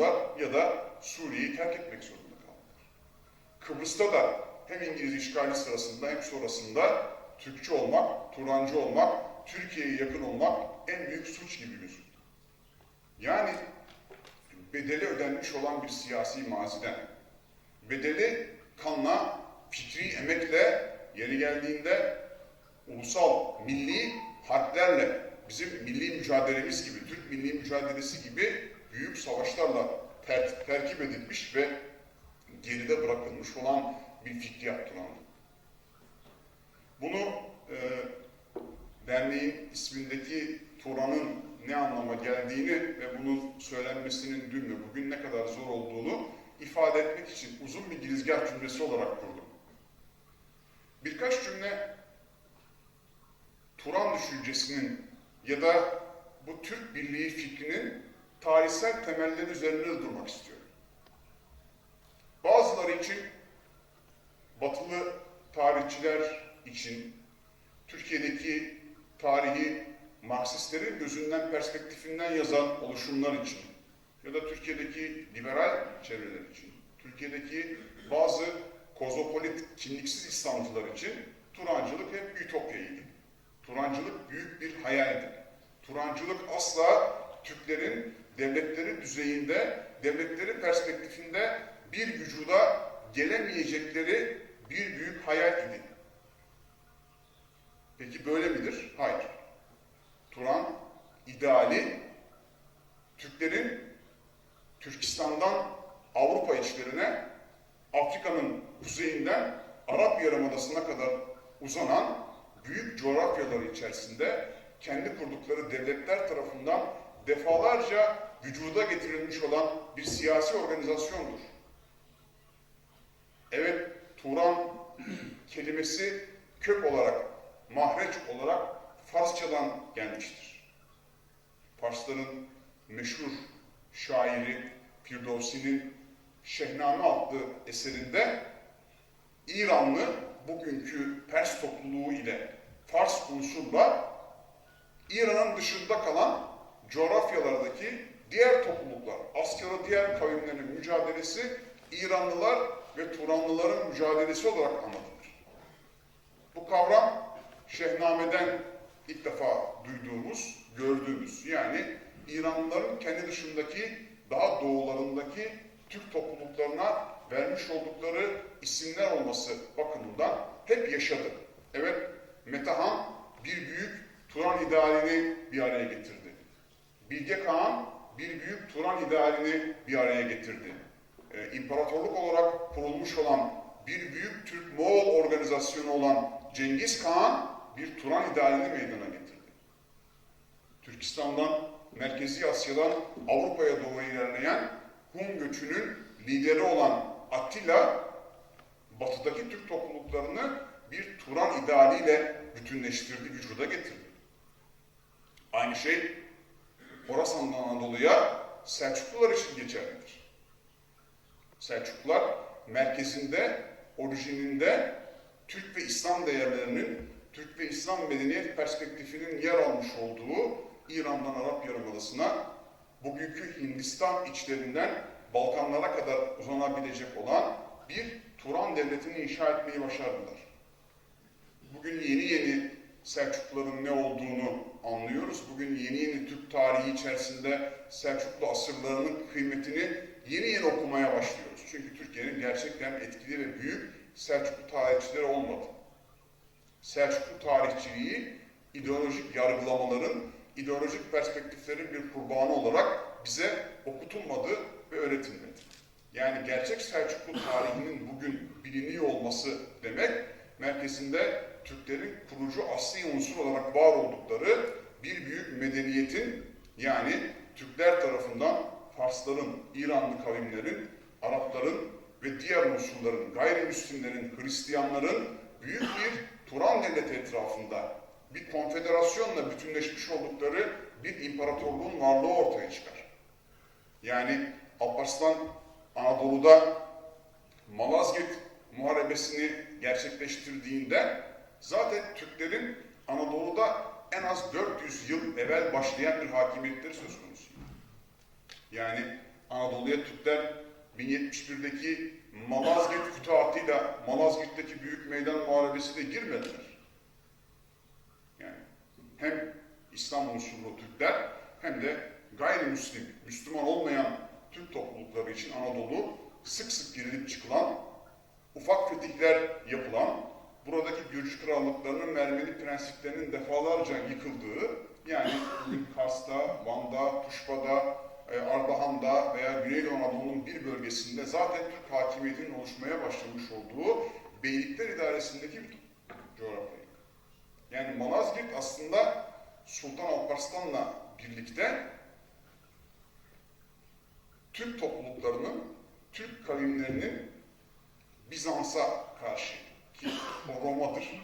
bulundular ya da Suriye'yi terk etmek zorunda kaldılar. Kıbrıs'ta da hem İngiliz işgali sırasında hem sonrasında Türkçü olmak, Turancı olmak, Türkiye'ye yakın olmak en büyük suç gibi gözüktü. Yani bedeli ödenmiş olan bir siyasi maziden, bedeli kanla, fikri emekle, yeri geldiğinde ulusal, milli harplerle, bizim milli mücadelemiz gibi, Türk milli mücadelesi gibi büyük savaşlarla ter- terkip edilmiş ve geride bırakılmış olan bir fikriyat Turan'dı. Bunu e, derneğin ismindeki Turan'ın ne anlama geldiğini ve bunun söylenmesinin dün ve bugün ne kadar zor olduğunu ifade etmek için uzun bir girizgah cümlesi olarak kurdum. Birkaç cümle Turan düşüncesinin ya da bu Türk Birliği fikrinin tarihsel temelleri üzerinde durmak istiyorum. Bazıları için, batılı tarihçiler için, Türkiye'deki tarihi Marksistlerin gözünden, perspektifinden yazan oluşumlar için ya da Türkiye'deki liberal çevreler için, Türkiye'deki bazı kozmopolit, kimliksiz İslamcılar için Turancılık hep ütopyaydı. Turancılık büyük bir hayaldi. Turancılık asla Türklerin devletleri düzeyinde, devletleri perspektifinde bir vücuda gelemeyecekleri bir büyük hayal idi. Peki böyle midir? Hayır. Turan ideali Türklerin Türkistan'dan Avrupa içlerine, Afrika'nın kuzeyinden Arap Yarımadası'na kadar uzanan büyük coğrafyaları içerisinde kendi kurdukları devletler tarafından defalarca vücuda getirilmiş olan bir siyasi organizasyondur. Evet, Turan kelimesi kök olarak, mahreç olarak Farsçadan gelmiştir. Farsların meşhur şairi Firdevsi'nin Şehname adlı eserinde İranlı bugünkü Pers topluluğu ile Fars unsurla İran'ın dışında kalan coğrafyalardaki diğer topluluklar, Asyalı diğer kavimlerin mücadelesi İranlılar ve Turanlıların mücadelesi olarak anlatılır. Bu kavram Şehname'den ilk defa duyduğumuz, gördüğümüz yani İranlıların kendi dışındaki daha doğularındaki Türk topluluklarına vermiş oldukları isimler olması bakımından hep yaşadı. Evet, Metehan bir büyük Turan idealini bir araya getirdi. Bilge Kağan bir büyük Turan idealini bir araya getirdi. Ee, imparatorluk olarak kurulmuş olan bir büyük Türk-Moğol organizasyonu olan Cengiz Kağan bir Turan idealini meydana getirdi. Türkistan'dan, Merkezi Asya'dan Avrupa'ya doğru ilerleyen Hun göçünün lideri olan Attila, batıdaki Türk topluluklarını bir Turan idealiyle bütünleştirdi, vücuda getirdi. Aynı şey Horasan'dan Anadolu'ya Selçuklular için geçerlidir. Selçuklular merkezinde, orijininde Türk ve İslam değerlerinin, Türk ve İslam medeniyet perspektifinin yer almış olduğu İran'dan Arap Yarımadası'na, bugünkü Hindistan içlerinden Balkanlara kadar uzanabilecek olan bir Turan devletini inşa etmeyi başardılar. Bugün yeni yeni Selçukluların ne olduğunu anlıyoruz. Bugün yeni yeni Türk tarihi içerisinde Selçuklu asırlarının kıymetini yeni yeni okumaya başlıyoruz. Çünkü Türkiye'nin gerçekten etkili ve büyük Selçuklu tarihçileri olmadı. Selçuklu tarihçiliği ideolojik yargılamaların, ideolojik perspektiflerin bir kurbanı olarak bize okutulmadı ve öğretilmedi. Yani gerçek Selçuklu tarihinin bugün biliniyor olması demek, merkezinde Türklerin kurucu asli unsur olarak var oldukları bir büyük medeniyetin yani Türkler tarafından Farsların, İranlı kavimlerin, Arapların ve diğer unsurların, gayrimüslimlerin, Hristiyanların büyük bir Turan devleti etrafında bir konfederasyonla bütünleşmiş oldukları bir imparatorluğun varlığı ortaya çıkar. Yani Alparslan Anadolu'da Malazgirt muharebesini gerçekleştirdiğinde zaten Türklerin Anadolu'da en az 400 yıl evvel başlayan bir hakimiyetleri söz konusu. Yani Anadolu'ya Türkler 1071'deki Malazgirt fütuhatıyla Malazgirt'teki Büyük Meydan Muharebesi'ne girmediler. Yani hem İslam unsurlu Türkler hem de gayrimüslim, Müslüman olmayan Türk toplulukları için Anadolu sık sık girilip çıkılan, ufak fetihler yapılan, buradaki Gürcü krallıklarının Mermeni prensiplerinin defalarca yıkıldığı, yani Kars'ta, Van'da, Tuşba'da, e, Ardahan'da veya Güneydoğu Anadolu'nun bir bölgesinde zaten Türk hakimiyetinin oluşmaya başlamış olduğu beylikler idaresindeki bir coğrafya. Yani Malazgirt aslında Sultan Alparslan'la birlikte Türk topluluklarının, Türk kavimlerinin Bizans'a karşı ki o Roma'dır.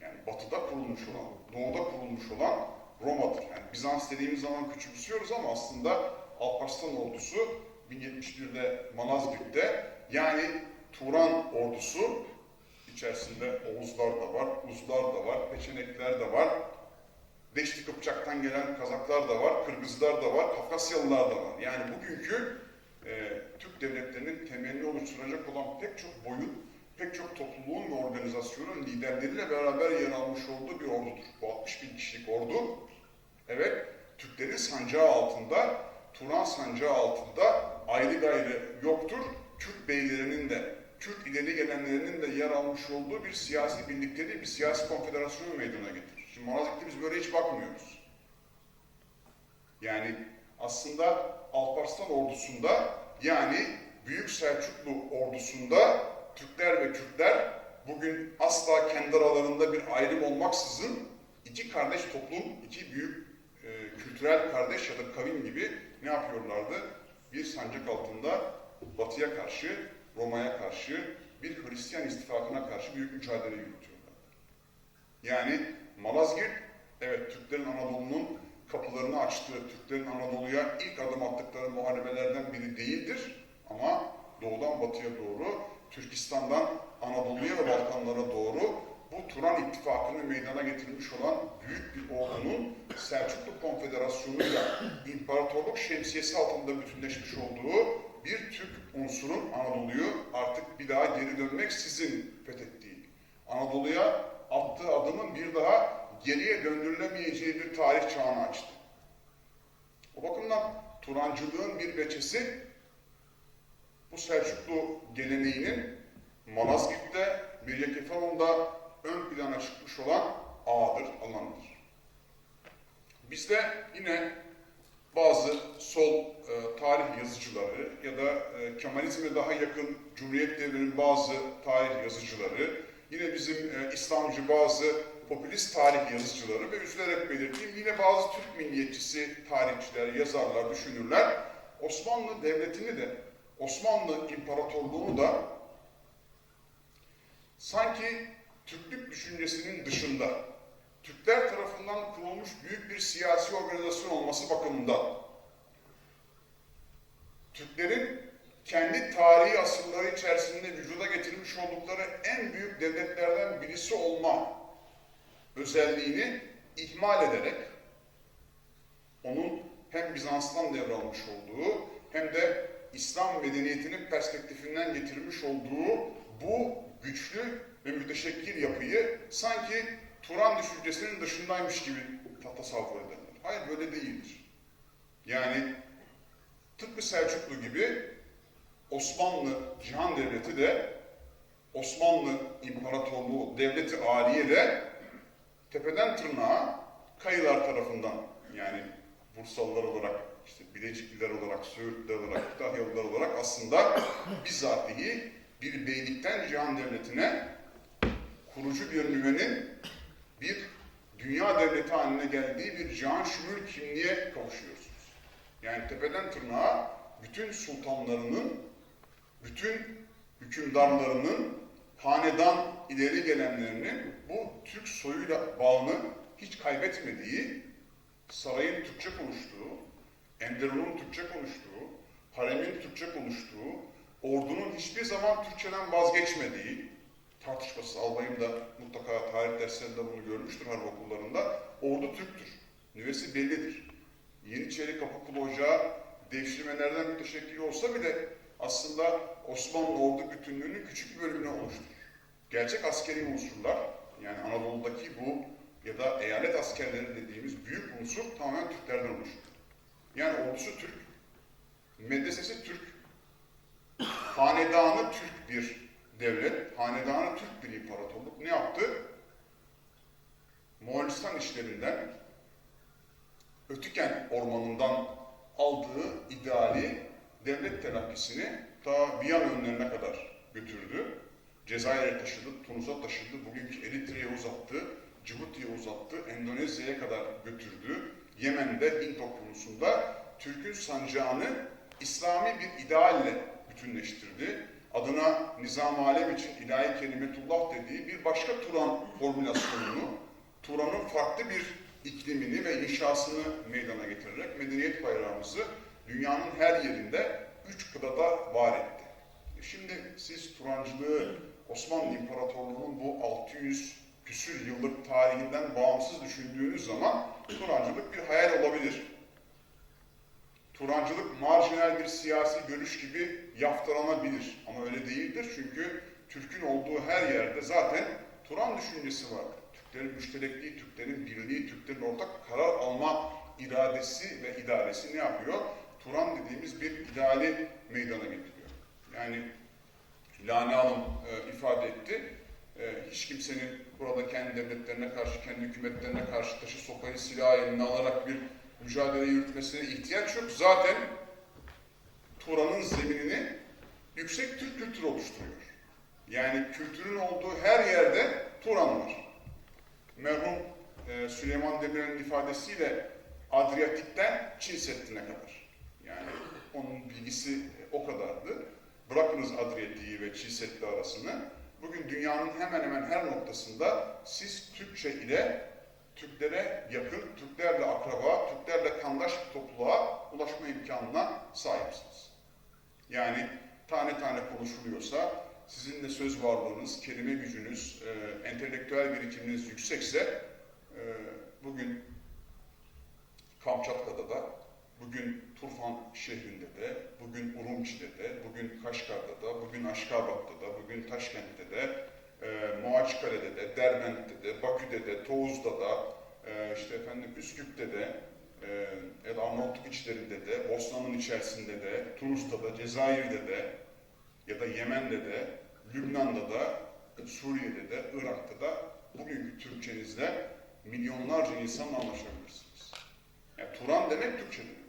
Yani batıda kurulmuş olan, doğuda kurulmuş olan Roma'dır. Yani Bizans dediğimiz zaman küçümsüyoruz ama aslında Alparslan ordusu 1071'de Malazgirt'te yani Turan ordusu içerisinde Oğuzlar da var, Uzlar da var, Peçenekler de var, Deşti Kıpçak'tan gelen Kazaklar da var, Kırgızlar da var, Kafkasyalılar da var. Yani bugünkü e, Türk devletlerinin temelini oluşturacak olan pek çok boyun, pek çok topluluğun ve organizasyonun liderleriyle beraber yer almış olduğu bir ordudur. Bu 60 bin kişilik ordu, evet, Türklerin sancağı altında, Turan sancağı altında ayrı gayrı yoktur. Kürt beylerinin de, Kürt ileri gelenlerinin de yer almış olduğu bir siyasi birlikleri, bir siyasi konfederasyonu meydana getirir. Şimdi Malazgirt'te biz böyle hiç bakmıyoruz. Yani aslında Alparslan ordusunda yani Büyük Selçuklu ordusunda Türkler ve Kürtler bugün asla kendi aralarında bir ayrım olmaksızın iki kardeş toplum, iki büyük e, kültürel kardeş ya da kavim gibi ne yapıyorlardı? Bir sancak altında Batı'ya karşı, Roma'ya karşı, bir Hristiyan istifakına karşı büyük mücadele yürütüyorlar. Yani Malazgirt, evet Türklerin Anadolu'nun kapılarını açtığı, Türklerin Anadolu'ya ilk adım attıkları muharebelerden biri değildir. Ama doğudan batıya doğru, Türkistan'dan Anadolu'ya ve Balkanlara doğru bu Turan İttifakı'nı meydana getirmiş olan büyük bir ordunun Selçuklu Konfederasyonu'yla imparatorluk şemsiyesi altında bütünleşmiş olduğu bir Türk unsurun Anadolu'yu artık bir daha geri dönmek sizin fethettiği, Anadolu'ya attığı adımın bir daha geriye döndürülemeyeceği bir tarih çağını açtı. O bakımdan Turancılığın bir veçesi bu Selçuklu geleneğinin Malazgirt'te, Miryakefalon'da ön plana çıkmış olan ağdır, alanıdır. Bizde yine bazı sol e, tarih yazıcıları ya da e, Kemalizme daha yakın Cumhuriyet devrinin bazı tarih yazıcıları, yine bizim e, İslamcı bazı popülist tarih yazıcıları ve üzülerek belirttiğim yine bazı Türk milliyetçisi tarihçiler, yazarlar, düşünürler Osmanlı Devleti'ni de Osmanlı İmparatorluğu'nu da sanki Türklük düşüncesinin dışında Türkler tarafından kurulmuş büyük bir siyasi organizasyon olması bakımından Türklerin kendi tarihi asılları içerisinde vücuda getirmiş oldukları en büyük devletlerden birisi olma özelliğini ihmal ederek onun hem Bizans'tan devralmış olduğu hem de İslam medeniyetinin perspektifinden getirmiş olduğu bu güçlü ve müteşekkil yapıyı sanki Turan düşüncesinin dışındaymış gibi tasavvur ederler. Hayır böyle değildir. Yani tıpkı Selçuklu gibi Osmanlı Cihan Devleti de Osmanlı İmparatorluğu Devleti Aliye de tepeden tırnağa kayılar tarafından yani Bursalılar olarak, işte Bilecikliler olarak, Söğütliler olarak, Kütahyalılar olarak aslında bizatihi bir beylikten Cihan Devleti'ne kurucu bir nüvenin bir dünya devleti haline geldiği bir cihan şumul kimliğe kavuşuyorsunuz. Yani tepeden tırnağa bütün sultanlarının, bütün hükümdarlarının, hanedan ileri gelenlerinin bu Türk soyuyla bağını hiç kaybetmediği, sarayın Türkçe konuştuğu, Enderun'un Türkçe konuştuğu, haremin Türkçe konuştuğu, ordunun hiçbir zaman Türkçeden vazgeçmediği, tartışmasız albayım da mutlaka tarih derslerinde bunu görmüştür harp okullarında. Ordu Türktür. Nüvesi bellidir. Yeniçeri Kapıkulu Ocağı devşirmelerden müteşekkil olsa bile aslında Osmanlı ordu bütünlüğünün küçük bir bölümünü oluşturur. Gerçek askeri unsurlar, yani Anadolu'daki bu ya da eyalet askerleri dediğimiz büyük unsur tamamen Türklerden oluşur. Yani ordusu Türk, medresesi Türk, hanedanı Türk bir devlet, hanedanı Türk bir imparatorluk ne yaptı? Moğolistan işlerinden, Ötüken ormanından aldığı ideali devlet telakkisini ta Viyan önlerine kadar götürdü. Cezayir'e taşıdı, Tunus'a taşıdı, bugünkü Eritre'ye uzattı, Cibuti'ye uzattı, Endonezya'ya kadar götürdü. Yemen'de, Hint okyanusunda Türk'ün sancağını İslami bir idealle bütünleştirdi. Adına Nizam Alem için ilahi kelimetullah dediği bir başka Turan formülasyonunu, Turan'ın farklı bir iklimini ve inşasını meydana getirerek medeniyet bayrağımızı dünyanın her yerinde üç kıtada var etti. E Şimdi siz Turancılığı Osmanlı İmparatorluğu'nun bu 600 küsür yıllık tarihinden bağımsız düşündüğünüz zaman Turancılık bir hayal olabilir. Turancılık marjinal bir siyasi görüş gibi yaftalanabilir. Ama öyle değildir çünkü Türk'ün olduğu her yerde zaten Turan düşüncesi vardır. Türklerin müşterekliği, Türklerin birliği, Türklerin ortak karar alma iradesi ve idaresi ne yapıyor? Turan dediğimiz bir ideali meydana getiriyor. Yani Lale Hanım e, ifade etti. E, hiç kimsenin burada kendi devletlerine karşı, kendi hükümetlerine karşı taşı sopayı silah eline alarak bir mücadele yürütmesine ihtiyaç yok. Zaten Turan'ın zeminini yüksek Türk kültürü oluşturuyor. Yani kültürün olduğu her yerde Turan var. Merhum e, Süleyman Demirel'in ifadesiyle Adriyatik'ten Çin Seddi'ne kadar. Yani onun bilgisi o kadardı. Bırakınız Adriyatik'i ve Çin Seddi arasını. Bugün dünyanın hemen hemen her noktasında siz Türkçe ile Türklere yakın, Türklerle akraba, Türklerle kandaş bir topluluğa ulaşma imkanına sahipsiniz. Yani tane tane konuşuluyorsa, sizin de söz varlığınız, kelime gücünüz, e, entelektüel birikiminiz yüksekse, e, bugün Kamçatka'da da, bugün Turfan şehrinde de, bugün Urumçi'de de, bugün Kaşgar'da da, bugün Aşkabat'ta da, bugün Taşkent'te de, e, Moğaçkale'de de, Derbent'te de, Bakü'de de, Toğuz'da da, e, işte efendim Üsküp'te de, e, ya da Arnavutluk içlerinde de, Bosna'nın içerisinde de, Tunus'ta da, Cezayir'de de, ya da Yemen'de de, Lübnan'da da, Suriye'de de, Irak'ta da bugünkü Türkçenizle milyonlarca insanla anlaşabilirsiniz. Yani Turan demek Türkçe demek.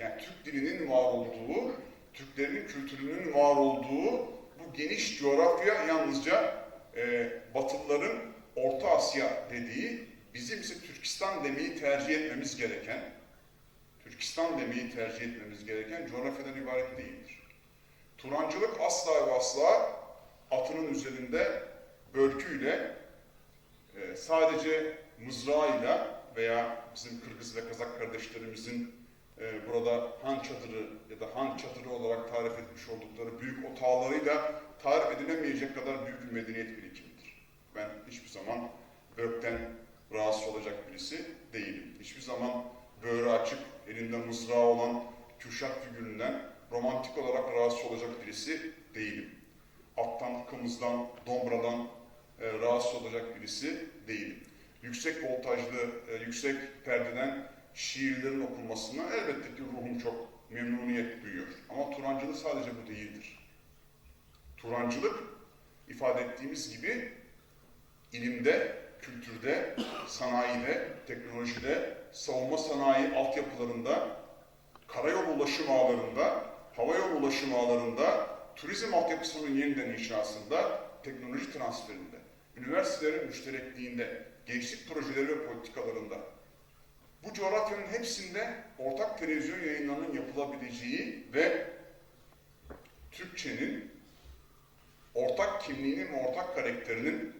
Yani Türk dilinin var olduğu, Türklerin kültürünün var olduğu bu geniş coğrafya yalnızca e, Batılıların Orta Asya dediği, bizim ise Türkistan demeyi tercih etmemiz gereken, Türkistan demeyi tercih etmemiz gereken coğrafyadan ibaret değildir. Turancılık asla ve asla atının üzerinde börküyle, e, sadece mızrağıyla veya bizim Kırgız ve Kazak kardeşlerimizin e, burada han çadırı ya da han çadırı olarak tarif etmiş oldukları büyük otağlarıyla tarif edilemeyecek kadar büyük bir medeniyet birikimidir. Ben hiçbir zaman börkten rahatsız olacak birisi değilim. Hiçbir zaman böğrü açık, elinde mızrağı olan Kürşat figüründen romantik olarak rahatsız olacak birisi değilim. Attan, kımızdan, dombradan e, rahatsız olacak birisi değilim. Yüksek voltajlı, e, yüksek perdeden şiirlerin okunmasına elbette ki ruhum çok memnuniyet duyuyor. Ama Turancılık sadece bu değildir. Turancılık ifade ettiğimiz gibi ilimde, kültürde, sanayide, teknolojide, savunma sanayi altyapılarında, karayolu ulaşım ağlarında, havayolu ulaşım ağlarında, turizm altyapısının yeniden inşasında, teknoloji transferinde, üniversitelerin müşterekliğinde, gençlik projeleri ve politikalarında, bu coğrafyanın hepsinde ortak televizyon yayınlarının yapılabileceği ve Türkçenin ortak kimliğinin ve ortak karakterinin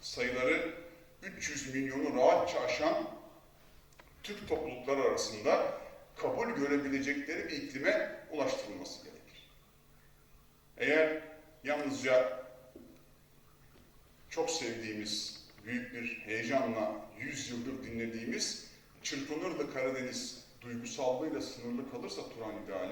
sayıları 300 milyonu rahatça aşan Türk toplulukları arasında kabul görebilecekleri bir iklime ulaştırılması gerekir. Eğer yalnızca çok sevdiğimiz, büyük bir heyecanla 100 yıldır dinlediğimiz Çırpınırdı Karadeniz duygusallığıyla sınırlı kalırsa Turan ideali,